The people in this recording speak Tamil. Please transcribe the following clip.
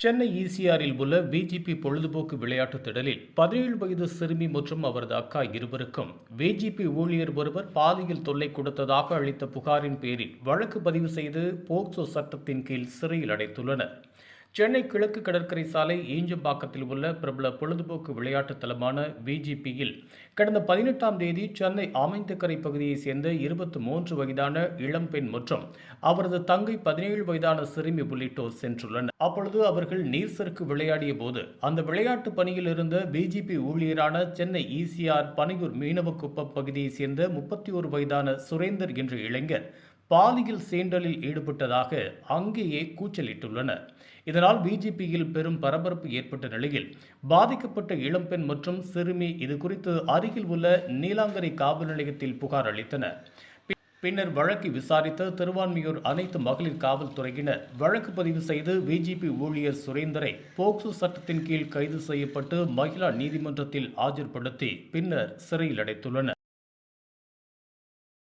சென்னை ஈசிஆரில் உள்ள விஜிபி பொழுதுபோக்கு விளையாட்டுத் திடலில் பதினேழு வயது சிறுமி மற்றும் அவரது அக்கா இருவருக்கும் விஜிபி ஊழியர் ஒருவர் பாலியல் தொல்லை கொடுத்ததாக அளித்த புகாரின் பேரில் வழக்கு பதிவு செய்து போக்சோ சட்டத்தின் கீழ் சிறையில் அடைத்துள்ளனர். சென்னை கிழக்கு கடற்கரை சாலை ஈஞ்சம்பாக்கத்தில் உள்ள பிரபல பொழுதுபோக்கு விளையாட்டு தலமான விஜிபியில் கடந்த பதினெட்டாம் தேதி சென்னை ஆமைந்தக்கரை பகுதியைச் சேர்ந்த இருபத்தி மூன்று வயதான இளம்பெண் மற்றும் அவரது தங்கை பதினேழு வயதான சிறுமி உள்ளிட்டோர் சென்றுள்ளனர். அப்பொழுது அவர்கள் நீர் சறுக்கு விளையாடிய போது அந்த விளையாட்டு பணியில் இருந்த பிஜிபி ஊழியரான சென்னை ஈசிஆர் பனையூர் மீனவக்குப்பம் பகுதியைச் சேர்ந்த முப்பத்தி ஒரு வயதான சுரேந்தர் என்ற இளைஞர் பாலியல் சேண்டலில் ஈடுபட்டதாக அங்கேயே கூச்சலிட்டுள்ளனர். இதனால் பிஜேபியில் பெரும் பரபரப்பு ஏற்பட்ட நிலையில் பாதிக்கப்பட்ட இளம்பெண் மற்றும் சிறுமி இது குறித்து அருகில் உள்ள நீலாங்கரை காவல் நிலையத்தில் புகார் அளித்தனர். பின்னர் வழக்கை விசாரித்த திருவான்மியூர் அனைத்து மகளிர் காவல்துறையினர் வழக்கு பதிவு செய்து பிஜேபி ஊழியர் சுரேந்தரை போக்சோ சட்டத்தின் கீழ் கைது செய்யப்பட்டு மகிழா நீதிமன்றத்தில் ஆஜர்படுத்தி பின்னர் சிறையில் அடைத்துள்ளனர்.